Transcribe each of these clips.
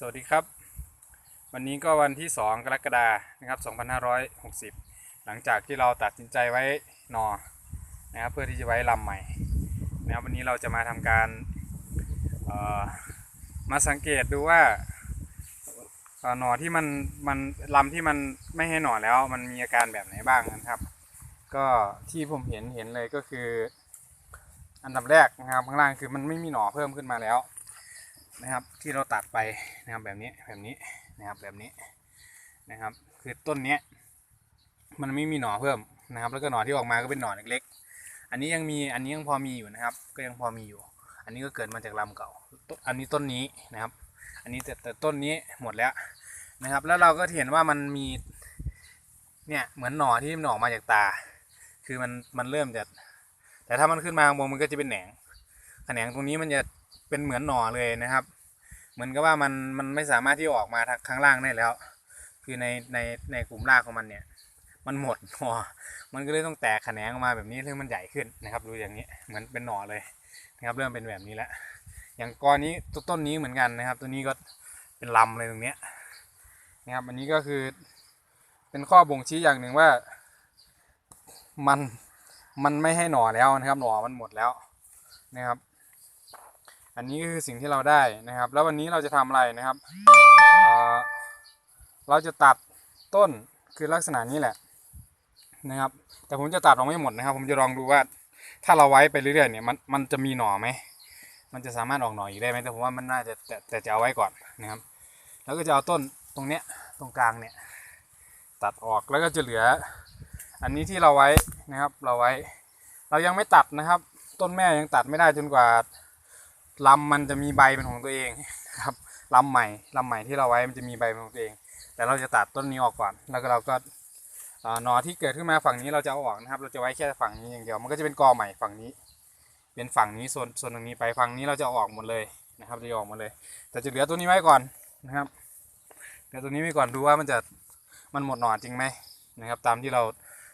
สวัสดีครับ วันนี้ก็วันที่ 2 กรกฎานะครับ2560 หลังจากที่เราตัดสินใจไว้หนอนะครับเพื่อที่จะไว้ลำใหม่นะครับวันนี้เราจะมาทำการเอ่อมาสังเกตดูว่าเอ่อหนอที่มันมันลำที่มันไม่ให้หนอแล้วมันมีอาการแบบไหนบ้างนะครับ ก็ที่ผมเห็นเห็นเลยก็คือ อันดับแรกนะครับข้างล่างคือมันไม่มีหนอเพิ่มขึ้นมาแล้ว นะครับ ที่เราตัดไปนะครับแบบนี้แบบนี้นะครับแบบนี้นะครับ คือต้นเนี้ยมันไม่มีหน่อเพิ่มนะครับ แล้วก็หน่อที่ออกมาก็เป็นหน่อเล็กๆ อันนี้ยังมีอันนี้ยังพอมีอยู่นะครับ ก็ยังพอมีอยู่ อันนี้ก็เกิดมาจากลำเก่าต้นอันนี้ต้นนี้นะครับ อันนี้แต่แต่ต้นนี้หมดแล้วนะครับ แล้วเราก็เห็นว่ามันมีเนี่ยเหมือนหน่อที่มันออกมาจากตา คือมันมันเริ่มจะแต่ถ้ามันขึ้นมาข้างบนมันก็จะเป็นแหนงแขนงตรงนี้มันจะเป็นเหมือนหน่อเลยนะครับ เหมือนกับว่ามันมันไม่สามารถที่ออกมาทางข้างล่างได้แล้ว คือในในในกลุ่มรากของมันเนี่ย มันหมดหน่อมันก็เลยต้องแตกแขนงออกมาแบบนี้เรื่องมันใหญ่ขึ้นนะครับ ดูอย่างนี้เหมือนเป็นหน่อเลยนะครับ เริ่มเป็นแบบนี้แล้วอย่างกอนี้ต้นต้นนี้เหมือนกันนะครับ ตัวนี้ก็เป็นลำเลยตรงเนี้ยนะครับอันนี้ก็คือเป็นข้อบ่งชี้อย่างหนึ่งว่ามันมันไม่ให้หน่อแล้วนะครับ หน่อมันหมดแล้วนะครับ อันนี้คือสิ่งที่เราได้นะครับ แล้ววันนี้เราจะทำอะไรนะครับเเราจะตัดต้นคือลักษณะนี้แหละนะครับ แต่ผมจะตัดออกไม่หมดนะครับ ผมจะลองดูว่าถ้าเราไว้ไปเรื่อยๆเนี่ยมันมันจะมีหน่อไหมมันจะสามารถออกหน่ออีกได้ไหมแต่ผมว่ามันน่าจะแต่แต่จะเอาไว้ก่อนนะครับ แล้วก็จะเอาต้นตรงเนี้ยตรงกลางเนี่ยตัดออกแล้วก็จะเหลือ อันนี้ที่เราไว้นะครับ เราไว้ เรายังไม่ตัดนะครับ ต้นแม่ยังตัดไม่ได้จนกว่า ลำมันจะมีใบเป็นของตัวเองครับลำใหม่ลำใหม่ที่เราไว้มันจะมีใบเป็นของตัวเอง แต่เราจะตัดต้นนี้ออกก่อน แล้วก็เราก็หนอที่เกิดขึ้นมาฝั่งนี้เราจะเอาออกนะครับ เราจะไว้แค่ฝั่งนี้อย่างเดียว มันก็จะเป็นกอใหม่ฝั่งนี้ เป็นฝั่งนี้ส่วนส่วนตรงนี้ไปฝั่งนี้เราจะออกหมดเลยนะครับจะอออกหมดเลย แต่จะเหลือตัวนี้ไว้ก่อนนะครับเหลือตัวนี้ไว้ก่อนดูว่ามันจะมันหมดหนอจริงไหมนะครับ ตามที่เรา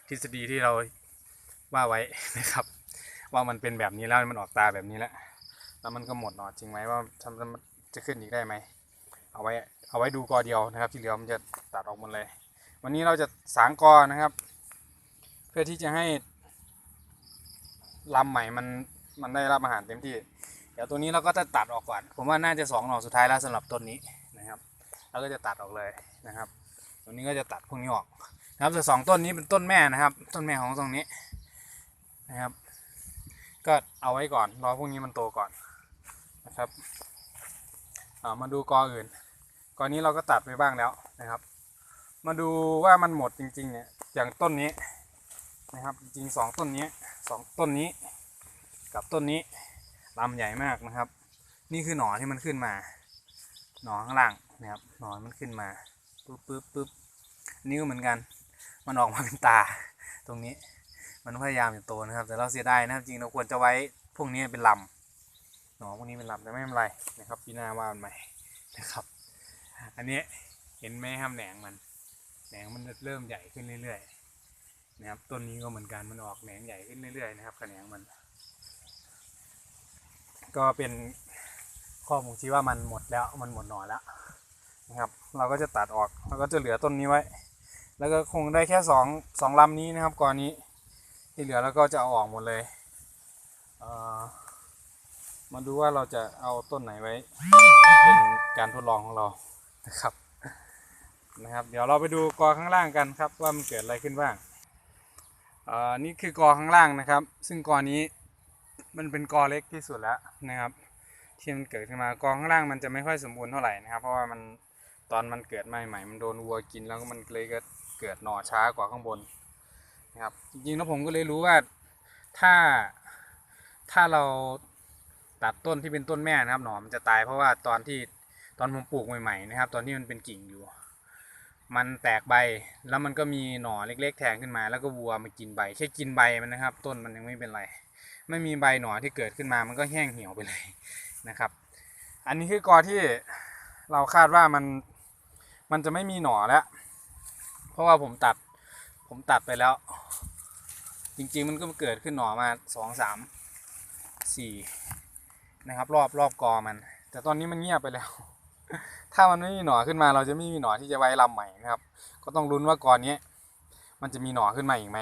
ทฤษฎีที่เราว่าไว้นะครับ ว่ามันเป็นแบบนี้แล้วมันออกตาแบบนี้แล้ว แล้วมันก็หมดหนอจริงไหมว่าทำมันจะขึ้นอีกได้ไหมเอาไว้เอาไว้ดูกอเดียวนะครับ ที่เหลือมันจะตัดออกหมดเลย วันนี้เราจะสางกอนะครับ เพื่อที่จะให้ลำใหม่มันมันได้รับอาหารเต็มที่ เดี๋ยวตัวนี้เราก็จะตัดออกก่อน ผมว่าน่าจะสองหน่อสุดท้ายแล้วสำหรับต้นนี้นะครับเราก็จะตัดออกเลยนะครับ ตัวนี้ก็จะตัดพวกนี้ออกนะครับแต่สองต้นนี้เป็นต้นแม่นะครับ ต้นแม่ของตรงนี้นะครับ ก็เอาไว้ก่อนรอพวกนี้มันโตก่อน นะครับามาดูกออื่นกอนี้เราก็ตัดไปบ้างแล้วนะครับ มาดูว่ามันหมดจริงๆเนี่ยอย่างต้นนี้นะครับจริงสองต้นนี้สองต้นนี้ กับต้นนี้ลำใหญ่มากนะครับ นี่คือหนอนที่มันขึ้นมา หนอนข้างล่างนะครับหนอนมันขึ้นมาปึ๊บปึ๊บปึ๊บนนี้ก็เหมือนกัน มันออกมาเป็นตาตรงนี้ มันพยายามจะโตนะครับ แต่เราเสียดายนะครับจริงเราควรจะไว้พวกนี้เป็นลำ หนอพวกนี้เป็นลำแต่ไม่เป็นไรนะครับปีหน้าว่ามันใหม่นะครับ อันนี้เห็นไหมครับแหนงมันแหนงมันเริ่มใหญ่ขึ้นเรื่อยๆนะครับต้นนี้ก็เหมือนกันมันออกแหนงใหญ่ขึ้นเรื่อยๆนะครับแขนงมัน ก็เป็นข้อบ่งชี้ว่ามันหมดแล้วมันหมดหน่อแล้วนะครับ เราก็จะตัดออกเราก็จะเหลือต้นนี้ไว้ แล้วก็คงได้แค่สองสองลำนี้นะครับก่อนนี้ที่เหลือแล้วก็จะเอาออกหมดเลยเอ่อ มาดูว่าเราจะเอาต้นไหนไว้ เป็นการทดลองของเรานะครับนะครับ เดี๋ยวเราไปดูกอข้างล่างกันครับ ว่ามันเกิดอะไรขึ้นบ้างอ่อนี่คือกอข้างล่างนะครับ ซึ่งกอนี้มันเป็นกอเล็กที่สุดแล้วนะครับที่มันเกิดขึ้นมากอข้างล่างมันจะไม่ค่อยสมบูรณ์เท่าไหร่นะครับ เพราะว่ามันตอนมันเกิดใหม่ๆมันโดนวัวกินแล้วมันเลยก็เกิดหน่อช้ากว่าข้างบนนะครับจริงๆแล้วผมก็เลยรู้ว่าถ้าถ้าเรา ตัดต้นที่เป็นต้นแม่นะครับหนอมจะตายเพราะว่าตอนที่ตอนผมปลูกใหม่ๆนะครับ ตอนที่มันเป็นกิ่งอยู่ มันแตกใบแล้วมันก็มีหน่อเล็ก ๆ แทงขึ้นมา แล้วก็วัวมากินใบแค่กินใบมันนะครับ ต้นมันยังไม่เป็นไร ไม่มีใบหน่อที่เกิดขึ้นมามันก็แห้งเหี่ยวไปเลยนะครับ อันนี้คือกอที่เราคาดว่ามันมันจะไม่มีหน่อแล้ว เพราะว่าผมตัดผมตัดไปแล้ว จริงๆมันก็เกิดขึ้นหน่อมาสองสามสี่ นะครับ รอบรอบกอมัน แต่ตอนนี้มันเงียบไปแล้ว ถ้ามันไม่มีหน่อขึ้นมา เราจะไม่มีหน่อที่จะไว้ลำใหม่นะครับ ก็ต้องลุ้นว่าก่อนนี้มันจะมีหน่อขึ้นมาอีกไหม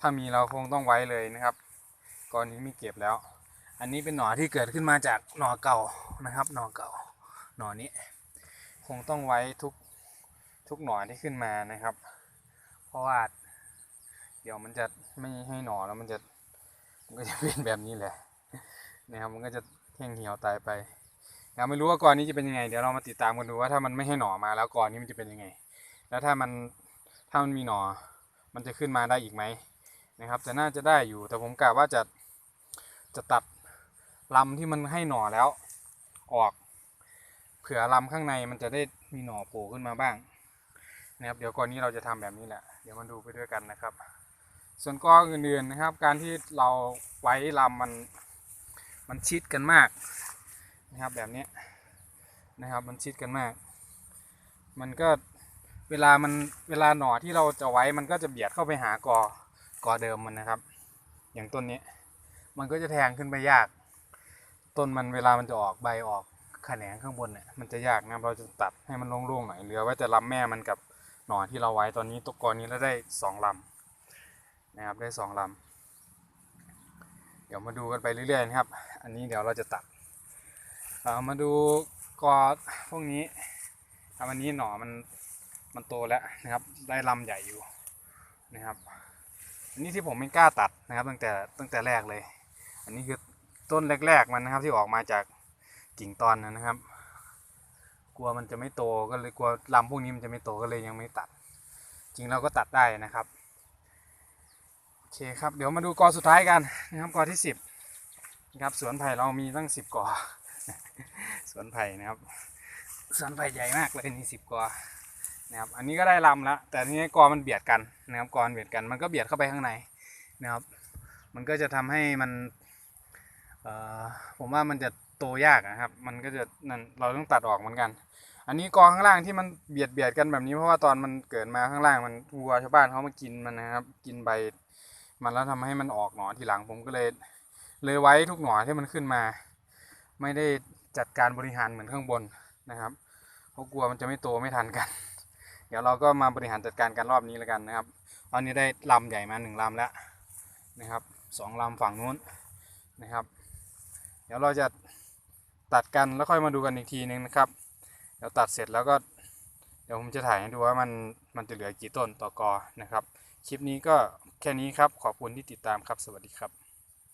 ถ้ามีเราคงต้องไว้เลยนะครับก่อนนี้ไม่เก็บแล้ว อันนี้เป็นหน่อที่เกิดขึ้นมาจากหน่อเก่านะครับ หน่อเก่า หน่อนี้ คงต้องไว้ทุกทุกหน่อที่ขึ้นมานะครับ เพราะว่าเดี๋ยวมันจะไม่ให้หน่อแล้วมันจะมันก็จะเป็นแบบนี้แหละ นะครับมันก็จะแห้งเหี่ยวตายไปนะครับไม่รู้ว่าก่อนนี้จะเป็นยังไงเดี๋ยวเรามาติดตามกันดูว่าถ้ามันไม่ให้หน่อมาแล้วก่อนนี้มันจะเป็นยังไง แล้วถ้ามันถ้ามันมีหน่อ มันจะขึ้นมาได้อีกไหมนะครับแต่น่าจะได้อยู่แต่ผมกะว่าจะจะตัดลำที่มันให้หน่อแล้ว ออก เผื่อลำข้างในมันจะได้มีหน่อโผล่ขึ้นมาบ้างนะครับเดี๋ยวก่อนนี้เราจะทำแบบนี้แหละเดี๋ยวมาดูไปด้วยกันนะครับ ส่วนก้อนอื่นๆนะครับ การที่เราไว้ลำมัน มันชิดกันมากนะครับแบบนี้นะครับมันชิดกันมาก มันก็เวลามันเวลาหน่อที่เราจะไว้มันก็จะเบียดเข้าไปหากอกอเดิมมันนะครับ อย่างต้นนี้มันก็จะแทงขึ้นไปยาก ต้นมันเวลามันจะออกใบออกแขนงข้างบนเนี่ยมันจะยากนะครับเราจะตัดให้มันโล่งๆหน่อยเหลือไว้แต่ลำแม่มันกับหน่อที่เราไว้ตอนนี้ตกกอนี้แล้วได้สองลำนะครับได้สองลำ เดี๋ยวมาดูกันไปเรื่อยๆนะครับ อันนี้เดี๋ยวเราจะตัดามาดูกอดพวกนี้อะวันนี้หน่อมันมันโตแล้วนะครับ ได้ลำใหญ่อยู่นะครับ อันนี้ที่ผมไม่กล้าตัดนะครับ ตั้งแต่ตั้งแต่แรกเลย อันนี้คือต้นแรก ๆ มันนะครับที่ออกมาจากกิ่งตอนนะครับ กลัวมันจะไม่โตก็เลยกลัวลำพวกนี้มันจะไม่โตก็เลยยังไม่ตัด จริงเราก็ตัดได้นะครับ อเคครับเดี๋ยวมาดูกอสุดท้ายกันนะครับกอที่สิบนะครับสวนไผ่เรามีตั้งสิบกอสวนไผ่นะครับ สวนไผ่ใหญ่มากเลยนี่สิบกอนะครับอันนี้ก็ได้ลำแล้วแต่ทีนี้กอมันเบียดกันนะครับกอมันเบียดกันมันก็เบียดเข้าไปข้างในนะครับ มันก็จะทำให้มันเอ่อผมว่ามันจะโตยากนะครับ มันก็จะนั่นเราต้องตัดออกเหมือนกัน อันนี้กอข้างล่างที่มันเบียดเบียดกันแบบนี้เพราะว่าตอนมันเกิดมาข้างล่างมันวัวชาวบ้านเขามากินมันนะครับ กินใบ มันแล้วทำให้มันออกหนอทีหลังผมก็เลย เลยไว้ทุกหนอที่มันขึ้นมา ไม่ได้จัดการบริหารเหมือนข้างบนนะครับเพราะกลัวมันจะไม่โตไม่ทันกัน เดี๋ยวเราก็มาบริหารจัดการกันรอบนี้แล้วกันนะครับตอนนี้ได้ลำใหญ่มาหนึ่งลำแล้วนะครับสองลำฝั่งนู้นนะครับ เดี๋ยวเราจะตัดกันแล้วค่อยมาดูกันอีกทีนึงนะครับเดี๋ยวตัดเสร็จแล้วก็เดี๋ยวผมจะถ่ายให้ดูว่ามันมันจะเหลือกี่ต้นต่อกอนะครับ คลิปนี้ก็แค่นี้ครับ ขอบคุณที่ติดตามครับ สวัสดีครับ